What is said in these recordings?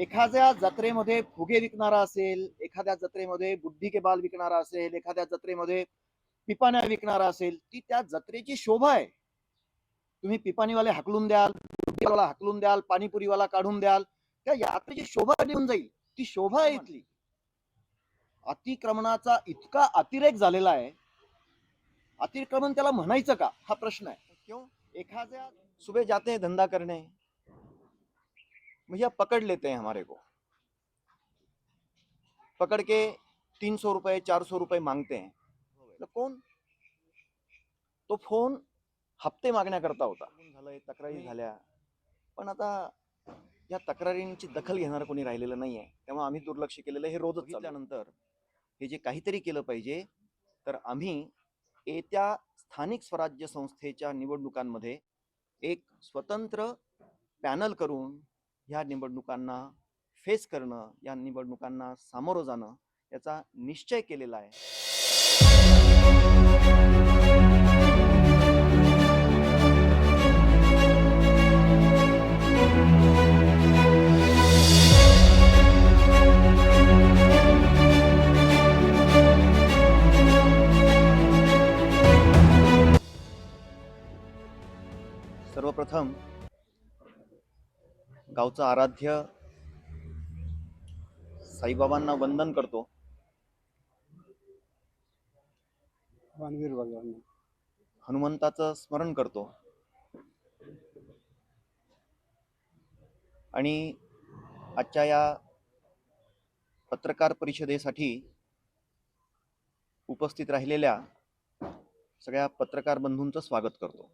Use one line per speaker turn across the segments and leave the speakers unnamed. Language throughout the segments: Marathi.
एखाद्या जत्रेमध्ये फुगे विकणारा असेल एखाद्या जत्रेमध्ये बुद्धी के बाल विकणारा असेल एखाद्या जत्रेमध्ये पिपाण्या विकणारा असेल ती त्या जत्रेची शोभा आहे. तुम्ही पिपाणीवाले हाकलून द्याल बुद्धिवाला हाकलून द्याल पाणीपुरीवाला काढून द्याल त्या यात्रेची शोभा निघून जाईल. ती शोभा आहे इथली. अतिक्रमणाचा इतका अतिरेक झालेला आहे. अतिक्रमण त्याला म्हणायचं का? हा प्रश्न आहे. क्यों? एखाद्या सुबह जाते हैं धंधा करने. भैया पकड़ लेते हैं हमारे को। पकड़ के तीन सौ रुपए चार सौ रुपए मांगते हैं। म्हटलं, कोण तो फोन हप्ते मागण्याकरता होता। झालंय तक्रारी झाल्या. पण आता या तक्रारींची दखल घेणार कोणी राहिलेलं नाहीये. त्यामुळे आम्ही दुर्लक्ष केलेलं हे रोजच त्यानंतर हे जे काहीतरी केलं पाहिजे तर आम्ही येत्या स्थानिक स्वराज्य संस्थेच्या निवडणुकांमध्ये एक स्वतंत्र पॅनल करून ह्या निवडणुकांना फेस करणं या निवडणुकांना सामोरं जाणं याचा निश्चय केलेला आहे. गावचं आराध्य साईबाबांना वंदन करतो.
वानवीर भगवान
हनुमंताचं स्मरण करतो. आणि आजच्या या पत्रकार परिषदेसाठी उपस्थित राहिलेल्या सगळ्या पत्रकार बंधूंचं स्वागत करतो.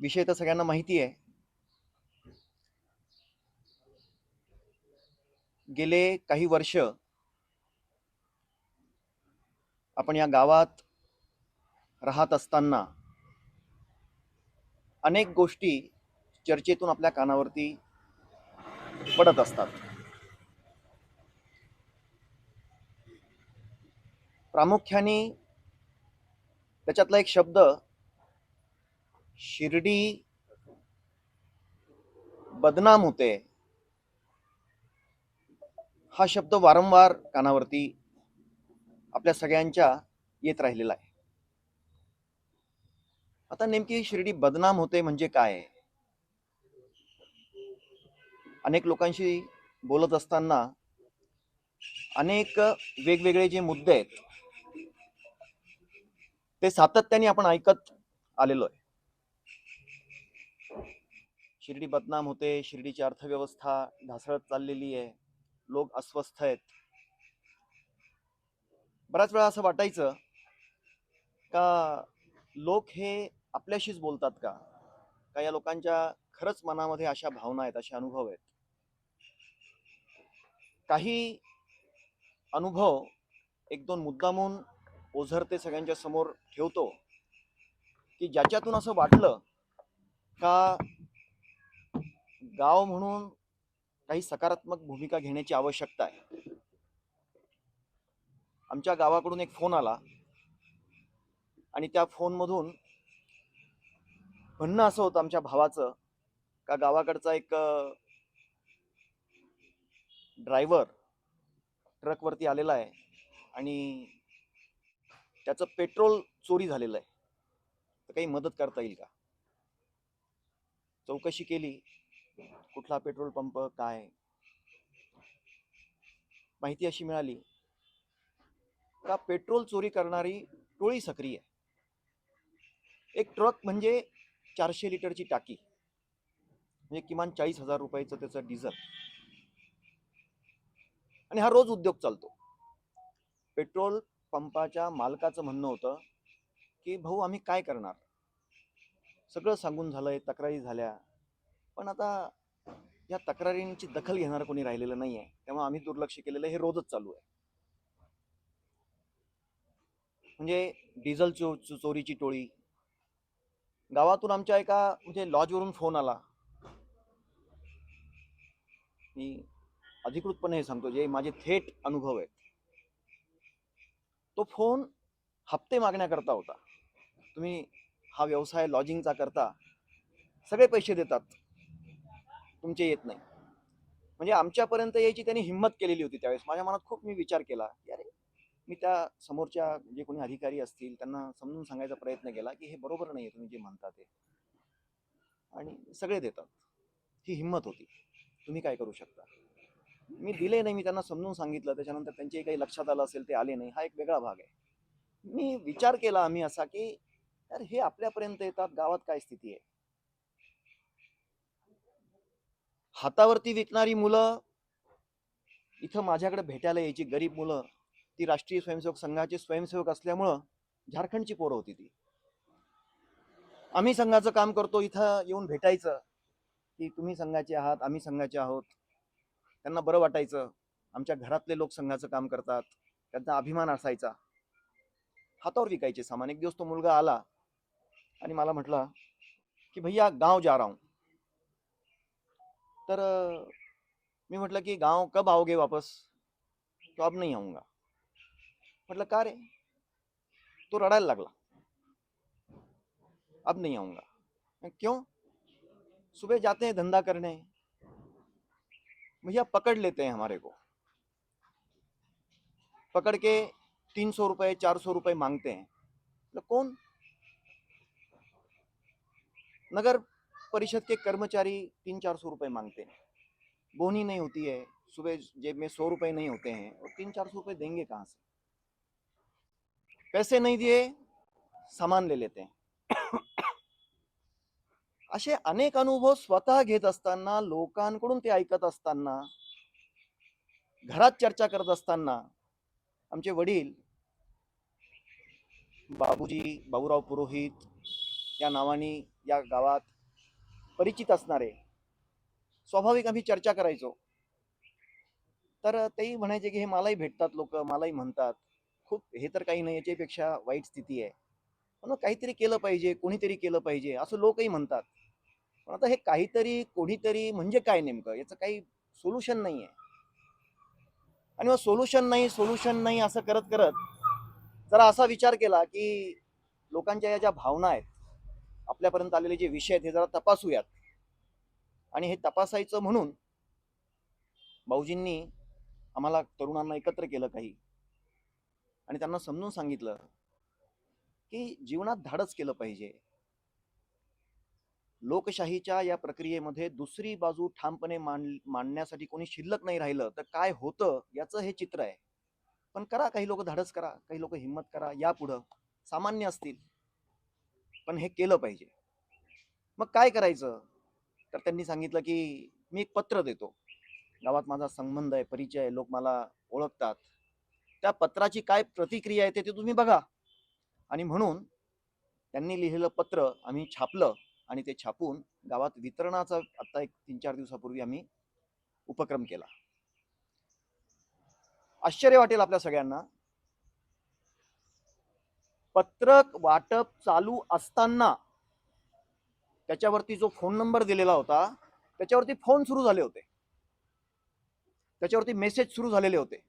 विषय तर सगळ्यांना माहिती आहे. गेले काही वर्ष आपण या गावात राहत असताना अनेक गोष्टी चर्चेतून आपल्या कानावरती पडत असतात. प्रामुख्याने त्याच्यातला एक शब्द शिर्डी बदनाम होते. हा शब्द वारंवार कानावरती आपल्या सगळ्यांच्या येत राहिलेला आहे. आता नेमकी शिर्डी बदनाम होते म्हणजे काय? अनेक लोकांशी बोलत असताना अनेक वेगवेगळे जे मुद्दे आहेत ते सातत्याने आपण ऐकत आलेलो आहे. शिर्डी बदनाम होते शिर्डीची अर्थव्यवस्था ढासळत चाललेली आहे. लोक अस्वस्थ आहेत. बऱ्याच वेळा असं वाटायचं का लोक हे आपल्याशीच बोलतात का? का या लोकांच्या खरंच मनामध्ये अशा भावना आहेत असे अनुभव आहेत? काही अनुभव एक दोन मुद्दामून ओझरते सगळ्यांच्या समोर ठेवतो की ज्याच्यातून असं वाटलं का गाव म्हणून काही सकारात्मक भूमिका घेण्याची आवश्यकता आहे. आमच्या गावाकडून एक फोन आला. आणि त्या फोनमधून म्हणणं असं होतं आमच्या भावाचं का गावाकडचा एक ड्रायव्हर ट्रकवरती आलेला आहे. आणि त्याचं पेट्रोल चोरी झालेलं आहे. तर काही मदत करता येईल का? चौकशी केली. कुठला पेट्रोल पंप काय? माहिती अशी मिळाली का पेट्रोल चोरी करणारी टोळी सक्रिय. एक ट्रक म्हणजे चारशे लिटरची टाकी. म्हणजे किमान चाळीस हजार रुपयाचं त्याचं डिझेल. आणि हा रोज उद्योग चालतो. पेट्रोल पंपाच्या मालकाचं म्हणणं होतं की भाऊ आम्ही काय करणार? सगळं सांगून झालंय तक्रारी झाल्या. पण आता या तक्रारींची दखल घेणार कोणी राहिलेलं नाहीये. त्यामुळे आम्ही दुर्लक्ष केलेलं हे रोजच चालू आहे. म्हणजे डिझेल चो चो- चोरीची टोळी. गावातून आमच्या एका म्हणजे लॉजवरून फोन आला. मी अधिकृतपणे हे सांगतो जे माझे थेट अनुभव आहेत. तो फोन हप्ते मागण्याकरता होता. तुम्ही हा व्यवसाय लॉजिंगचा करता. सगळे पैसे देतात. तुमचे येत नाही. म्हणजे आमच्यापर्यंत यायची त्यांनी हिंमत केलेली होती त्यावेळेस. माझ्या मनात खूप मी विचार केला की अरे मी त्या समोरच्या जे कोणी अधिकारी असतील त्यांना समजून सांगायचा प्रयत्न केला की हे बरोबर नाही तुम्ही जे म्हणता ते. आणि सगळे देतात. ही हिंमत होती. तुम्ही काय करू शकता? मी दिले नाही मी त्यांना समजून सांगितलं. त्याच्यानंतर त्यांचे काही लक्षात आलं असेल ते आले नाही. हा एक वेगळा भाग आहे. मी विचार केला आम्ही असा की यार हे आपल्यापर्यंत येतात गावात काय स्थिती आहे? हातावरती विकणारी मुलं इथं माझ्याकडे भेटायला यायची गरीब मुलं ती राष्ट्रीय स्वयंसेवक संघाचे स्वयंसेवक असल्यामुळं झारखंडची पोरं होती ती. आम्ही संघाचं काम करतो इथं येऊन भेटायचं. की तुम्ही संघाचे आहात आम्ही संघाचे आहोत. त्यांना बरं वाटायचं. आमच्या घरातले लोक संघाचं काम करतात. त्यांचा अभिमान असायचा. हातावर विकायचे सामान. एक दिवस तो मुलगा आला आणि मला म्हटला की भैया गाव जा रहा हूं तर मी म्हटलं की गाँव कब आओगे वापस? तो अब नहीं आऊँगा. म्हटलं, का रे? तो रडायला लागला. अब नहीं आऊँगा. क्यों? सुबह जाते हैं धंधा करने. भैया, पकड़ लेते हैं हमारे को. पकड़ के तीन सौ रुपये चार सौ रुपये मांगते हैं. मतलब कौन? नगर परिषद के कर्मचारी तीन चार सौ रुपये मांगते हैं। बोनी नहीं होती है, सुबह जेब में सौ रुपए नहीं होते हैं, और तीन चार सौ रुपये देंगे कहाँ से? पैसे नहीं दिए, सामान ले लेते हैं। असे अनेक अनुभव स्वतः घेत असताना, लोकांकडून ते ऐकत असताना, घरात चर्चा करत असताना, आमचे वडील, बाबूजी, बाबूराव पुरोहित, या नावाने या गावात परिचित असणारे. स्वाभाविक आम्ही चर्चा करायचो. तर तेही म्हणायचे की हे मलाही भेटतात लोक मलाही म्हणतात. खूप हे तर काही नाही याच्यापेक्षा वाईट स्थिती आहे. पण मग काहीतरी केलं पाहिजे कोणीतरी केलं पाहिजे असं लोकही म्हणतात. पण आता हे काहीतरी कोणीतरी म्हणजे काय नेमकं? याचं काही सोल्युशन नाही आहे. आणि मग सोल्युशन नाही सोल्युशन नाही असं करत करत जरा असा विचार केला की लोकांच्या या ज्या भावना आहेत आपल्यापर्यंत आलेले जे विषय आहेत हे जरा तपासूयात. आणि हे तपासायचं म्हणून भाऊजींनी आम्हाला तरुणांना एकत्र केलं काही. आणि त्यांना समजून सांगितलं की जीवनात धाडस केलं पाहिजे. लोकशाहीच्या या प्रक्रियेमध्ये दुसरी बाजू ठामपणे मान मांडण्यासाठी कोणी शिल्लक नाही राहिलं तर काय होतं याचं हे चित्र आहे. पण करा काही लोक धाडस करा काही लोक हिंमत करा या पुढं सामान्य असतील. पण हे केलं पाहिजे. मग काय करायचं? तर त्यांनी सांगितलं की मी एक पत्र देतो. गावात माझा संबंध आहे परिचय आहे लोक मला ओळखतात. त्या पत्राची काय प्रतिक्रिया येते ते तुम्ही बघा. आणि म्हणून त्यांनी लिहिलेलं पत्र आम्ही छापलं आणि ते छापून गावात वितरणाचा आता एक तीन चार दिवसापूर्वी आम्ही उपक्रम केला. आश्चर्य वाटेल आपल्या सगळ्यांना. पत्रक वाटप चालू असताना त्याच्यावरती जो फोन नंबर दिलेला होता त्याच्यावरती फोन सुरू झाले होते. त्याच्यावरती मेसेज सुरू झालेले होते.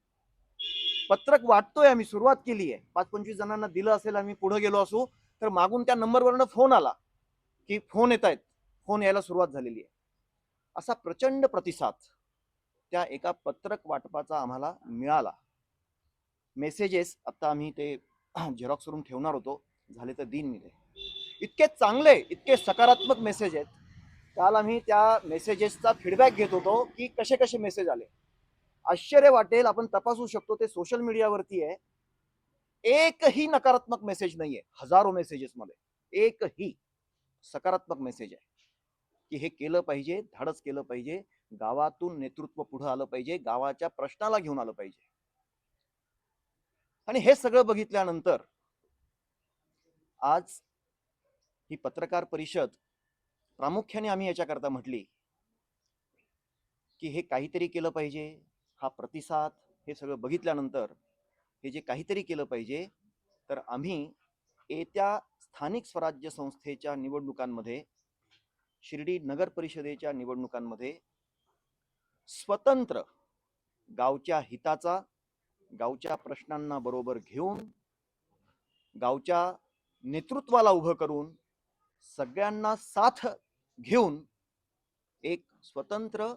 पत्रक वाटतोय आम्ही सुरुवात केली आहे पाच पंचवीस जणांना दिलं असेल आम्ही पुढे गेलो असू तर मागून त्या नंबरवरनं फोन आला की फोन येत आहेत. फोन यायला सुरुवात झालेली आहे. असा प्रचंड प्रतिसाद त्या एका पत्रक वाटपाचा आम्हाला मिळाला. मेसेजेस आता आम्ही ते झेरॉक्स करून ठेवणार होतो. झाले तर दिन मी इतके चांगले इतके सकारात्मक मेसेज आहेत. काल आम्ही त्या मेसेजेसचा फीडबॅक घेत होतो की कसे कसे मेसेज आले. आश्चर्य वाटेल आपण तपासू शकतो ते सोशल मीडियावरती आहे. एकही नकारात्मक मेसेज नाहीये. हजारो मेसेजेसमध्ये एकही सकारात्मक मेसेज आहे. की हे केलं पाहिजे धाडस केलं पाहिजे. गावातून नेतृत्व पुढे आलं पाहिजे. गावाच्या प्रश्नाला घेऊन आलं पाहिजे. आणि हे सगळं बघितल्यानंतर आज ही पत्रकार परिषद प्रामुख्याने आम्ही याच्याकरता म्हटली की हे काहीतरी केलं पाहिजे हा प्रतिसाद हे सगळं बघितल्यानंतर हे जे काहीतरी केलं पाहिजे तर आम्ही येत्या स्थानिक स्वराज्य संस्थेच्या निवडणुकांमध्ये शिर्डी नगर परिषदेच्या निवडणुकांमध्ये स्वतंत्र गावच्या हिताचा गावच्या प्रश्नांना बरोबर घेऊन गावच्या नेतृत्वाला उभं करून सगळ्यांना साथ घेऊन एक स्वतंत्र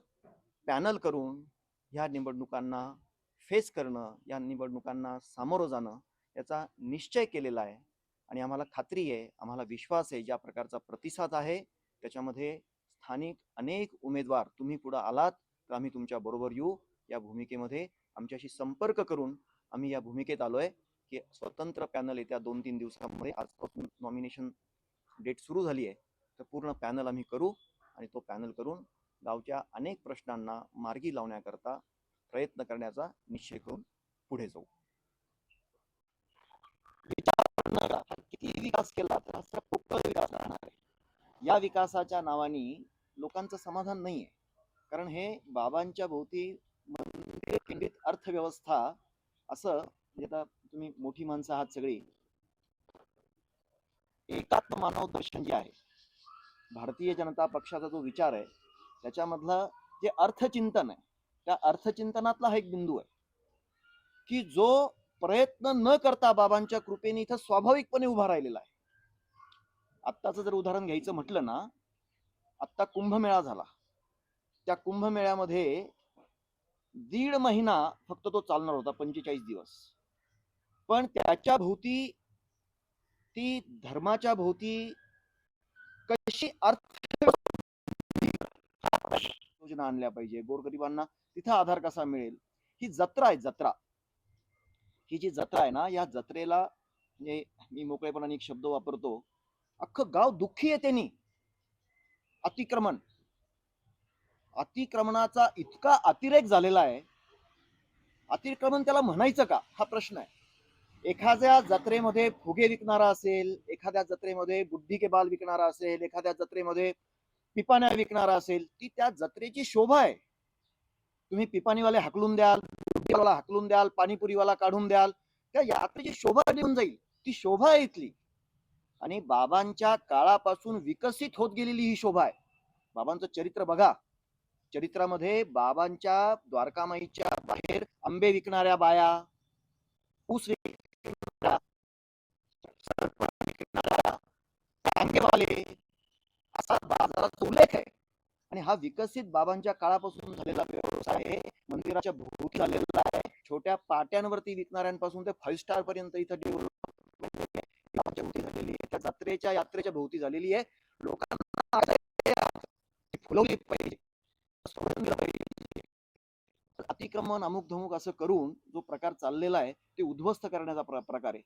पॅनल करून ह्या निवडणुकांना फेस करणं या निवडणुकांना सामोरं जाणं याचा निश्चय केलेला आहे. आणि आम्हाला खात्री आहे आम्हाला विश्वास आहे ज्या प्रकारचा प्रतिसाद आहे त्याच्यामध्ये स्थानिक अनेक उमेदवार तुम्ही पुढं आलात तर आम्ही तुमच्या बरोबर येऊ. या भूमिकेमध्ये आमच्याशी संपर्क करून आम्ही या भूमिकेत आलोय की स्वतंत्र पॅनल येत्या दोन तीन दिवसामध्ये आजपासून नॉमिनेशन डेट सुरू झाली आहे. तर पूर्ण पॅनल आम्ही करू आणि तो पॅनल करून गावच्या अनेक प्रश्नांना मार्गी लावण्याकरता प्रयत्न करण्याचा निश्चय करून पुढे जाऊ. किती विकास केला तर असा पोकळ विकास राहणार आहे. या विकासाच्या नावाने लोकांचं समाधान नाहीये. कारण हे बाबांच्या भोवती केंद्रित अर्थव्यवस्था असं म्हणजे आता तुम्ही मोठी माणसं आहात सगळी. एकात्म मानव दर्शन जे आहे भारतीय जनता पक्षाचा जो विचार आहे त्याच्यामधलं जे अर्थचिंतन आहे त्या अर्थचिंतनातला हा एक बिंदू आहे. की जो प्रयत्न न करता बाबांच्या कृपेने इथं स्वाभाविकपणे उभा राहिलेला आहे. आत्ताचं जर उदाहरण घ्यायचं म्हटलं ना आत्ता कुंभमेळा झाला. त्या कुंभमेळ्यामध्ये दीड महिना फक्त तो चालणार होता पंचेचाळीस दिवस. पण त्याच्या भोवती ती धर्माच्या भोवती कशी अर्थ योजना आणल्या पाहिजे गोरगरिबांना तिथं आधार कसा मिळेल? ही जत्रा आहे जत्रा. ही जी जत्रा आहे ना या जत्रेला म्हणजे मी मोकळेपणाने एक शब्द वापरतो. अख्खं गाव दुःखी आहे त्यांनी. अतिक्रमण. अतिक्रमणाचा इतका अतिरेक झालेला आहे. अतिक्रमण त्याला म्हणायचं का? हा प्रश्न आहे. एखाद्या जत्रेमध्ये फुगे विकणारा असेल एखाद्या जत्रेमध्ये बुद्धी के बाल विकणारा असेल एखाद्या जत्रेमध्ये पिपाण्या विकणारा असेल ती त्या जत्रेची शोभा आहे. तुम्ही पिपाणीवाले हाकलून द्याल बुद्धीवाला हाकलून द्याल पाणीपुरीवाला काढून द्याल त्या यात्रेची शोभा निघून जाईल. ती शोभा आहे इथली. आणि बाबांच्या काळापासून विकसित होत गेलेली ही शोभा आहे. बाबांचं चरित्र बघा. चरित्रामध्ये बाबांच्या द्वारकामाईच्या बाहेर आंबे विकणाऱ्या बाया ऊस विकणाऱ्या असा बाजाराचा उल्लेख आहे. आणि हा विकसित बाबांच्या काळापासून झालेला व्यवसाय आहे. मंदिराच्या भोवती झालेला आहे. छोट्या पाट्यांवरती विकणाऱ्यांपासून ते फाईव्ह स्टार पर्यंत इथं डेव्हलपमेंट झालेली आहे. त्या जत्रेच्या यात्रेच्या भोवती झालेली आहे. लोकांना फुलवली पाहिजे. सोडून दिलं पाहिजे अतिक्रमण अमुक धमुक असं करून जो प्रकार चाललेला आहे ते उद्ध्वस्त करण्याचा प्रकार आहे.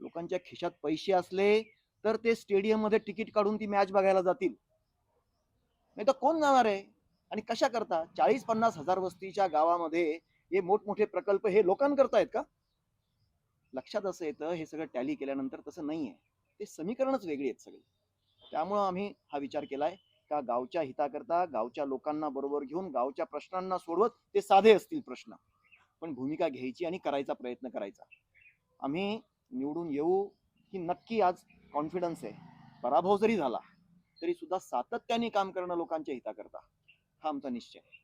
लोकांच्या खिशात पैसे असले तर ते स्टेडियममध्ये तिकीट काढून ती मॅच बघायला जातील. नाही तर कोण जाणार आहे? आणि कशा करता? चाळीस पन्नास हजार वस्तीच्या गावामध्ये हे मोठमोठे प्रकल्प हे लोकांकरता आहेत का? लक्षात असं येतं हे सगळं टॅली केल्यानंतर तसं नाहीये. ते समीकरणच वेगळी आहेत सगळी. त्यामुळं आम्ही हा विचार केलाय. का गावच्या हिताकरता गावच्या लोकांना बरोबर घेऊन गावच्या प्रश्नांना सोडवत ते साधे असतील प्रश्न. पण भूमिका घ्यायची आणि करायचा प्रयत्न करायचा. आम्ही निवडून येऊ ही नक्की आज कॉन्फिडन्स आहे. पराभव जरी झाला तरी सुद्धा सातत्याने काम करणं लोकांच्या हिताकरता. हा आमचा निश्चय. आहे